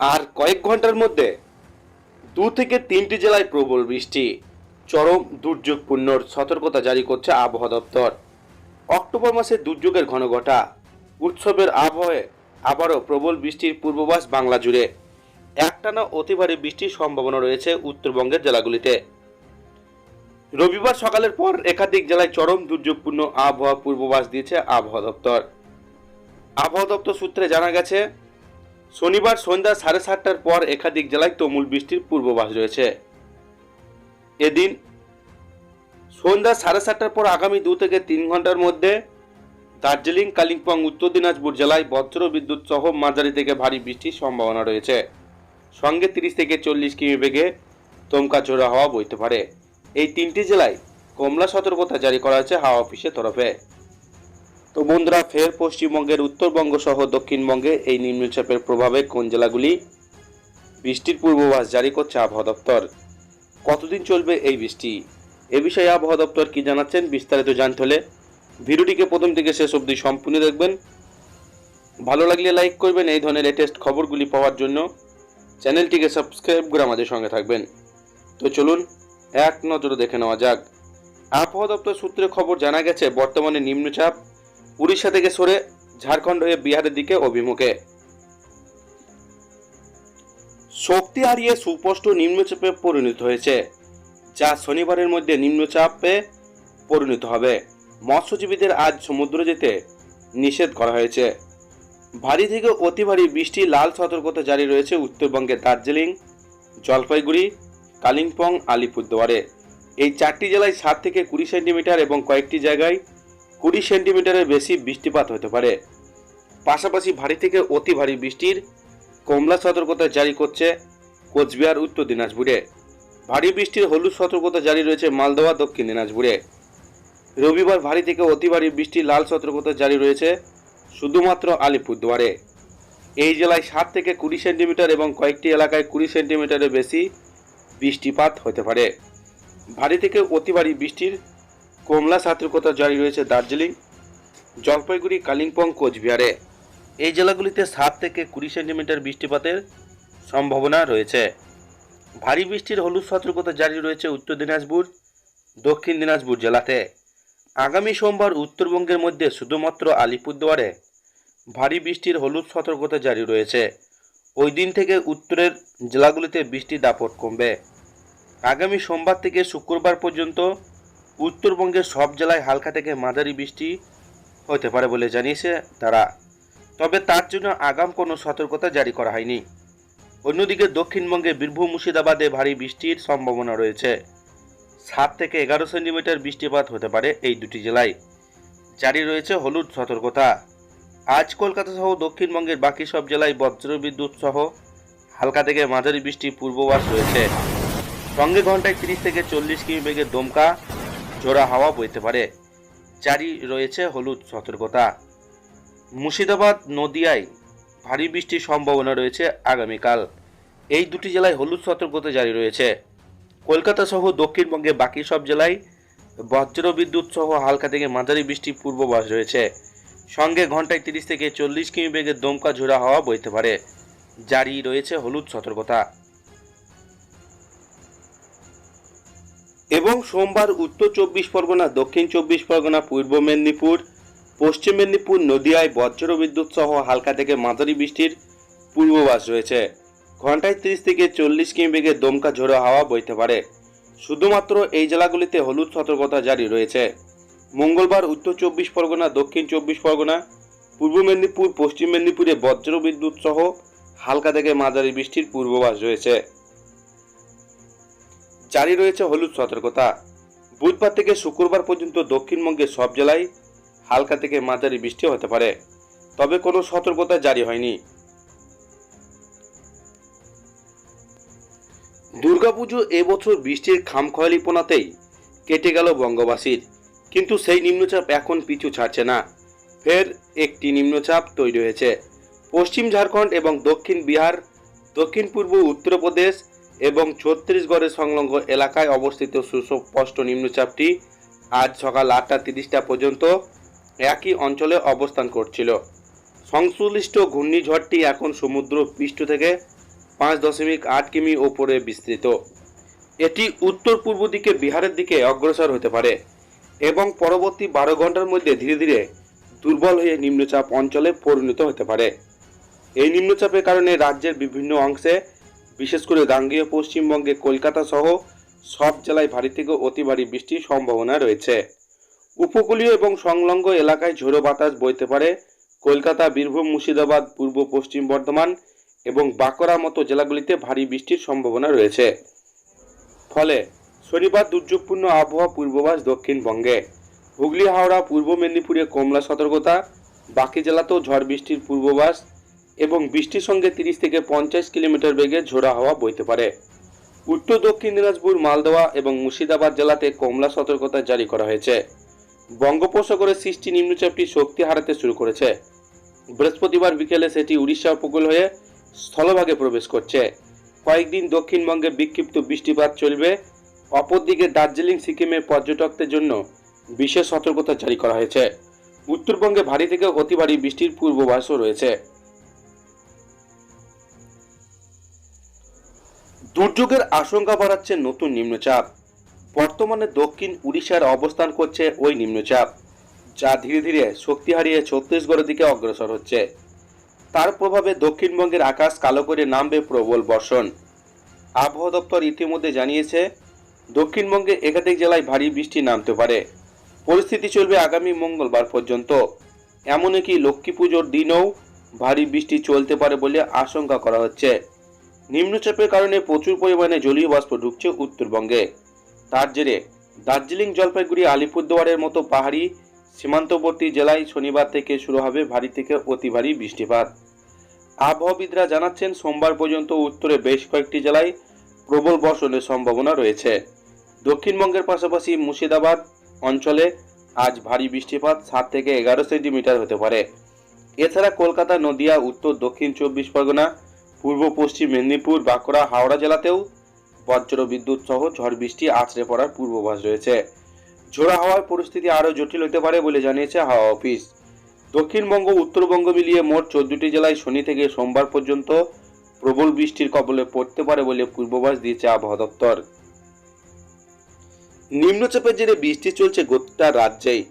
আর কয়েক ঘণ্টার মধ্যে দু থেকে তিনটি জেলায় প্রবল বৃষ্টি। চরম দুর্যোগপূর্ণর সতর্কতা জারি করছে আবহাওয়া দপ্তর। অক্টোবর মাসে দুর্যোগের ঘনঘটা, উৎসবের আবহাওয়ায় আবারও প্রবল বৃষ্টির পূর্বাভাস বাংলা জুড়ে। একটানা অতি ভারী বৃষ্টির সম্ভাবনা রয়েছে উত্তরবঙ্গের জেলাগুলিতে। রবিবার সকালের পর একাধিক জেলায় চরম দুর্যোগপূর্ণ আবহাওয়া পূর্বাভাস দিয়েছে আবহাওয়া দপ্তর। আবহাওয়া দপ্তর সূত্রে জানা গেছে শনিবার সন্ধ্যা সাড়ে সাতটার পর একাধিক জেলায় তুমুল বৃষ্টির পূর্বাভাস রয়েছে। এদিন সন্ধ্যা সাড়ে সাতটার পর আগামী দু থেকে তিন ঘণ্টার মধ্যে দার্জিলিং, কালিম্পং, উত্তর দিনাজপুর জেলায় বজ্র বিদ্যুৎ সহ মাঝারি থেকে ভারী বৃষ্টির সম্ভাবনা রয়েছে। সঙ্গে তিরিশ থেকে চল্লিশ কিমি বেগে দমকা ঝোড়া হাওয়া বইতে পারে। এই তিনটি জেলায় কমলা সতর্কতা জারি করা হয়েছে হাওয়া অফিসের তরফে। তো বন্ধুরা, ফের পশ্চিমবঙ্গের উত্তরবঙ্গ সহ দক্ষিণবঙ্গে এই নিম্নচাপের প্রভাবে কোন জেলাগুলি বৃষ্টির পূর্বাভাস জারি করছে আবহাওয়া দপ্তর? কতদিন চলবে এই বৃষ্টি? এ বিষয়ে আবহাওয়া দপ্তর কি জানাচ্ছেন বিস্তারিত জানতে হলে ভিডিওটিকে প্রথম থেকে শেষ অবধি সম্পূর্ণ দেখবেন। ভালো লাগলে লাইক করবেন, এই ধরনের লেটেস্ট খবরগুলি পাওয়ার জন্য চ্যানেলটিকে সাবস্ক্রাইব করে আমাদের সঙ্গে থাকবেন। তো চলুন, এক নজরে দেখে নেওয়া যাক। আবহাওয়া দপ্তর সূত্রে খবর জানা গেছে, বর্তমানে নিম্নচাপ উড়িষ্যা থেকে সরে ঝাড়খণ্ড হয়ে বিহারের দিকে অভিমুখে। শক্তি হারিয়ে সুস্পষ্ট নিম্নচাপে পরিণত হয়েছে, যা শনিবারের মধ্যে নিম্নচাপে পরিণত হবে। মৎস্যজীবীদের আজ সমুদ্র যেতে নিষেধ করা হয়েছে। ভারী থেকে অতি ভারী বৃষ্টি লাল সতর্কতা জারি রয়েছে উত্তরবঙ্গের দার্জিলিং, জলপাইগুড়ি, কালিম্পং, আলিপুরদুয়ারে। এই চারটি জেলায় সাত থেকে কুড়ি সেন্টিমিটার এবং কয়েকটি জায়গায় কুড়ি সেন্টিমিটারের বেশি বৃষ্টিপাত হতে পারে। পাশাপাশি ভারী থেকে অতি ভারী বৃষ্টির কমলা সতর্কতা জারি করছে কোচবিহার, উত্তর দিনাজপুরে। ভারী বৃষ্টির হলুদ সতর্কতা জারি রয়েছে মালদহ, দক্ষিণ দিনাজপুরে। রবিবার ভারী থেকে অতি ভারী বৃষ্টির লাল সতর্কতা জারি রয়েছে শুধুমাত্র আলিপুরদুয়ারে। এই জেলায় সাত থেকে কুড়ি সেন্টিমিটার এবং কয়েকটি এলাকায় কুড়ি সেন্টিমিটারের বেশি বৃষ্টিপাত হতে পারে। ভারী থেকে অতি ভারী বৃষ্টির কমলা সতর্কতা জারি রয়েছে দার্জিলিং, জলপাইগুড়ি, কালিম্পং, কোচবিহারে। এই জেলাগুলিতে সাত থেকে কুড়ি সেন্টিমিটার বৃষ্টিপাতের সম্ভাবনা রয়েছে। ভারী বৃষ্টির হলুদ সতর্কতা জারি রয়েছে উত্তর দিনাজপুর, দক্ষিণ দিনাজপুর জেলাতে। আগামী সোমবার উত্তরবঙ্গের মধ্যে শুধুমাত্র আলিপুরদুয়ারে ভারী বৃষ্টির হলুদ সতর্কতা জারি রয়েছে। ওই দিন থেকে উত্তরের জেলাগুলিতে বৃষ্টির দাপট কমবে। আগামী সোমবার থেকে শুক্রবার পর্যন্ত উত্তরবঙ্গের সব জেলায় হালকা থেকে মাঝারি বৃষ্টি হতে পারে বলে জানিয়েছে তারা। তবে তার জন্য আগাম কোনো সতর্কতা জারি করা হয়নি। অন্যদিকে দক্ষিণবঙ্গে বীরভূম, মুর্শিদাবাদে ভারী বৃষ্টির সম্ভাবনা রয়েছে। সাত থেকে এগারো সেন্টিমিটার বৃষ্টিপাত হতে পারে এই দুটি জেলায়। জারি রয়েছে হলুদ সতর্কতা। আজ কলকাতা সহ দক্ষিণবঙ্গের বাকি সব জেলায় বজ্রবিদ্যুৎ সহ হালকা থেকে মাঝারি বৃষ্টির পূর্বাভাস রয়েছে। সঙ্গে ঘন্টায় তিরিশ থেকে চল্লিশ কিমি বেগে দমকা ঝোড়া হাওয়া বইতে পারে। জারি রয়েছে হলুদ সতর্কতা। মুর্শিদাবাদ নদিয়ায় ভারী বৃষ্টির সম্ভাবনা রয়েছে আগামীকাল। এই দুটি জেলায় হলুদ সতর্কতা জারি রয়েছে। কলকাতা সহ দক্ষিণবঙ্গে বাকি সব জেলায় বজ্র বিদ্যুৎ সহ হালকা থেকে মাঝারি বৃষ্টির পূর্বাভাস রয়েছে। সঙ্গে ঘন্টায় তিরিশ থেকে চল্লিশ কিমি বেগে দমকা ঝোড়া হাওয়া বইতে পারে। জারি রয়েছে হলুদ সতর্কতা। এবং সোমবার উত্তর চব্বিশ পরগনা, দক্ষিণ চব্বিশ পরগনা, পূর্ব মেদিনীপুর, পশ্চিম মেদিনীপুর, নদিয়ায় বজ্র বিদ্যুৎ সহ হালকা থেকে মাঝারি বৃষ্টির পূর্বাভাস রয়েছে। ঘন্টায় তিরিশ থেকে চল্লিশ কিমি বেগে দমকা ঝোড়ো হাওয়া বইতে পারে। শুধুমাত্র এই জেলাগুলিতে হলুদ সতর্কতা জারি রয়েছে। মঙ্গলবার উত্তর চব্বিশ পরগনা, দক্ষিণ চব্বিশ পরগনা, পূর্ব মেদিনীপুর, পশ্চিম মেদিনীপুরে বজ্র বিদ্যুৎ সহ হালকা থেকে মাঝারি বৃষ্টির পূর্বাভাস রয়েছে। জারি রয়েছে হলুদ সতর্কতা। বুধবার থেকে শুক্রবার পর্যন্ত দক্ষিণবঙ্গের সব জেলায় হালকা থেকে মাঝারি বৃষ্টি হতে পারে, তবে কোনো সতর্কতা জারি হয়নি। দুর্গাপুজো এবছর বৃষ্টির খামখয়ালিপনাতেই কেটে গেল বঙ্গবাসীর, কিন্তু সেই নিম্নচাপ এখন পিছু ছাড়ছে না। ফের একটি নিম্নচাপ তৈরি হয়েছে। পশ্চিম ঝাড়খণ্ড এবং দক্ষিণ বিহার, দক্ষিণ পূর্ব উত্তরপ্রদেশ এবং ছত্তিশগড়ের সংলগ্ন এলাকায় অবস্থিত সুস্পষ্ট নিম্নচাপটি আজ সকাল আটটা তিরিশটা পর্যন্ত একই অঞ্চলে অবস্থান করছিল। সংশ্লিষ্ট ঘূর্ণিঝড়টি এখন সমুদ্র পৃষ্ঠ থেকে পাঁচ দশমিক আট কিমি ওপরে বিস্তৃত। এটি উত্তর পূর্ব দিকে বিহারের দিকে অগ্রসর হতে পারে এবং পরবর্তী বারো ঘণ্টার মধ্যে ধীরে ধীরে দুর্বল হয়ে নিম্নচাপ অঞ্চলে পরিণত হতে পারে। এই নিম্নচাপের কারণে রাজ্যের বিভিন্ন অংশে বিশেষ করে গাঙ্গেয় পশ্চিমবঙ্গে কলকাতা সহ সব জেলায় ভারী থেকে অতি ভারী বৃষ্টির সম্ভাবনা রয়েছে। উপকূলীয় এবং সংলগ্ন এলাকায় ঝোড়ো বাতাস বইতে পারে। কলকাতা, বীরভূম, মুর্শিদাবাদ, পূর্ব, পশ্চিম বর্ধমান এবং বাঁকুড়া মতো জেলাগুলিতে ভারী বৃষ্টির সম্ভাবনা রয়েছে। ফলে শনিবার দুর্যোগপূর্ণ আবহাওয়া পূর্বাভাস দক্ষিণবঙ্গে। হুগলি, হাওড়া, পূর্ব মেদিনীপুরে কমলা সতর্কতা, বাকি জেলাতেও ঝড় বৃষ্টির পূর্বাভাস এবং বৃষ্টির সঙ্গে তিরিশ থেকে পঞ্চাশ কিলোমিটার বেগে ঝোড়া হাওয়া বইতে পারে। উত্তর দক্ষিণ দিনাজপুর মালদহ এবং মুর্শিদাবাদ জেলাতে কমলা সতর্কতা জারি করা হয়েছে। বঙ্গোপসাগরের সৃষ্টি নিম্নচাপটি শক্তি হারাতে শুরু করেছে। বৃহস্পতিবার বিকেলে সেটি উড়িষ্যা উপকূল হয়ে স্থলভাগে প্রবেশ করছে। কয়েকদিন দক্ষিণবঙ্গে বিক্ষিপ্ত বৃষ্টিপাত চলবে। অপরদিকে দার্জিলিং, সিকিমের পর্যটকদের জন্য বিশেষ সতর্কতা জারি করা হয়েছে। উত্তরবঙ্গে ভারী থেকে অতি ভারী বৃষ্টির পূর্বাভাসও রয়েছে। দুর্যোগের আশঙ্কা বাড়াচ্ছে নতুন নিম্নচাপ। বর্তমানে দক্ষিণ উড়িষ্যার অবস্থান করছে ওই নিম্নচাপ, যা ধীরে ধীরে শক্তি হারিয়ে ছত্তিশগড়ের দিকে অগ্রসর হচ্ছে। তার প্রভাবে দক্ষিণবঙ্গের আকাশ কালো করে নামবে প্রবল বর্ষণ। আবহাওয়া দপ্তর ইতিমধ্যে জানিয়েছে, দক্ষিণবঙ্গে একাধিক জেলায় ভারী বৃষ্টি নামতে পারে। পরিস্থিতি চলবে আগামী মঙ্গলবার পর্যন্ত। এমনকি লক্ষ্মী পুজোর দিনেও ভারী বৃষ্টি চলতে পারে বলে আশঙ্কা করা হচ্ছে। নিম্নচাপের কারণে প্রচুর পরিমাণে জলীয় বাষ্প ঢুকছে উত্তরবঙ্গে। তার জেরে দার্জিলিং জলপাইগুড়ি, আলিপুরদুয়ারের মতো পাহাড়ি, সীমান্তবর্তী জেলায় শনিবার থেকে শুরু হবে ভারী থেকে অতি ভারী বৃষ্টিপাত। আবহাওয়াবিদরা জানাচ্ছেন, সোমবার পর্যন্ত উত্তরে বেশ কয়েকটি জেলায় প্রবল বর্ষণের সম্ভাবনা রয়েছে। দক্ষিণবঙ্গের পাশাপাশি মুর্শিদাবাদ অঞ্চলে আজ ভারী বৃষ্টিপাত সাত থেকে এগারো সেন্টিমিটার হতে পারে। এছাড়া কলকাতা, নদিয়া, উত্তর, দক্ষিণ চব্বিশ পরগনা পূর্ব পশ্চিম মেদিনীপুর, বাঁকুড়া, হাওড়া জেলাতেও বজ্র বিদ্যুৎ সহ ঝড় বৃষ্টি আছড়ে পড়ার পূর্বাভাস রয়েছে। ঝোড়া হাওয়ার পরিস্থিতি আরও জটিল হতে পারে বলে জানিয়েছে হাওয়া অফিস। দক্ষিণবঙ্গ উত্তরবঙ্গ মিলিয়ে মোট চোদ্দটি জেলায় শনি থেকে সোমবার পর্যন্ত প্রবল বৃষ্টির কবলে পড়তে পারে বলে পূর্বাভাস দিয়েছে আবহাওয়া দপ্তর। নিম্নচাপের জেরে বৃষ্টি চলছে গোটা রাজ্যেই।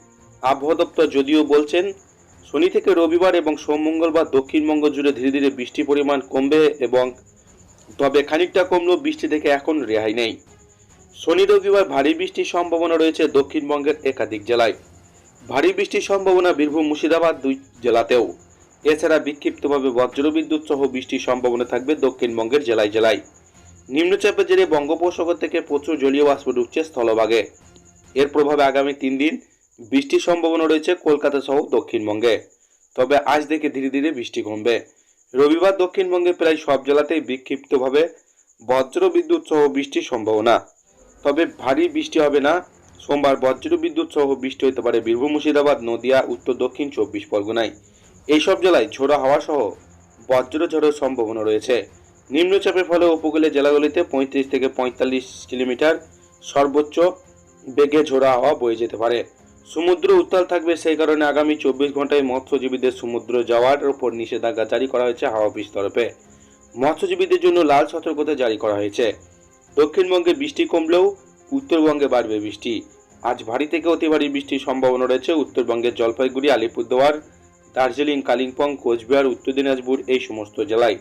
আবহাওয়া দপ্তর যদিও বলছেন শনি থেকে রবিবার এবং সোম মঙ্গলবার দক্ষিণবঙ্গ জুড়ে ধীরে ধীরে বৃষ্টির পরিমাণ কমবে এবং তবে খানিকটা কমলেও বৃষ্টি থেকে এখন রেহাই নেই। শনি রবিবার ভারী বৃষ্টির সম্ভাবনা রয়েছে দক্ষিণবঙ্গের একাধিক জেলায়। ভারী বৃষ্টির সম্ভাবনা বীরভূম, মুর্শিদাবাদ দুই জেলাতেও। এছাড়া বিক্ষিপ্তভাবে বজ্রবিদ্যুৎ সহ বৃষ্টির সম্ভাবনা থাকবে দক্ষিণবঙ্গের জেলায় জেলায়। নিম্নচাপের জেরে বঙ্গোপসাগর থেকে প্রচুর জলীয় বাষ্প ঢুকছে স্থলভাগে। এর প্রভাবে আগামী তিন দিন বৃষ্টির সম্ভাবনা রয়েছে কলকাতা সহ দক্ষিণবঙ্গে। তবে আজ থেকে ধীরে ধীরে বৃষ্টি কমবে। রবিবার দক্ষিণবঙ্গে প্রায় সব জেলাতেই বিক্ষিপ্তভাবে বজ্র বিদ্যুৎ সহ বৃষ্টির সম্ভাবনা। তবে ভারী বৃষ্টি হবে না, সোমবার বজ্র বিদ্যুৎ সহ বৃষ্টি হতে পারে বীরভূম, মুর্শিদাবাদ, নদিয়া, উত্তর, দক্ষিণ, চব্বিশ পরগনায়। এইসব জেলায় ঝোড়ো হাওয়া সহ বজ্র ঝড়ের সম্ভাবনা রয়েছে। নিম্নচাপের ফলে উপকূলের জেলাগুলিতে পঁয়ত্রিশ থেকে পঁয়তাল্লিশ কিলোমিটার সর্বোচ্চ বেগে ঝোড়া হাওয়া বয়ে যেতে পারে। সমুদ্র উত্তাল থাকবে সেই কারণে আগামী চব্বিশ ঘন্টায় মৎস্যজীবীদের সমুদ্র যাওয়ার উপর নিষেধাজ্ঞা জারি করা হয়েছে হাওয়া অফিস তরফে। মৎস্যজীবীদের জন্য লাল সতর্কতা জারি করা হয়েছে। দক্ষিণবঙ্গে বৃষ্টি কমলেও উত্তরবঙ্গে বাড়বে বৃষ্টি। আজ ভারী থেকে অতি ভারী বৃষ্টির সম্ভাবনা রয়েছে উত্তরবঙ্গের জলপাইগুড়ি, আলিপুরদুয়ার, দার্জিলিং, কালিম্পং, কোচবিহার, উত্তর দিনাজপুর এই সমস্ত জেলায়।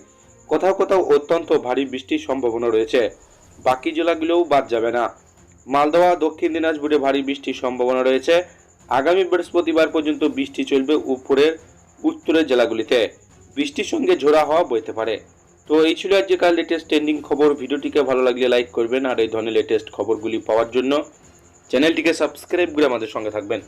কোথাও কোথাও অত্যন্ত ভারী বৃষ্টির সম্ভাবনা রয়েছে। বাকি জেলাগুলোও বাদ যাবে না। মালদহ দক্ষিণ দিনাজপুরে ভারী বৃষ্টির সম্ভাবনা রয়েছে। আগামী বৃহস্পতিবার পর্যন্ত বৃষ্টি চলবে উপরের উত্তরের জেলাগুলিতে। বৃষ্টির সঙ্গে ঝোড়া হওয়া বইতে পারে। তো এই ছিল আজকাল লেটেস্ট ট্রেন্ডিং খবর। ভিডিওটিকে ভালো লাগলে লাইক করবেন আর এই ধরনের লেটেস্ট খবরগুলি পাওয়ার জন্য চ্যানেলটিকে সাবস্ক্রাইব করে আমাদের সঙ্গে থাকবেন।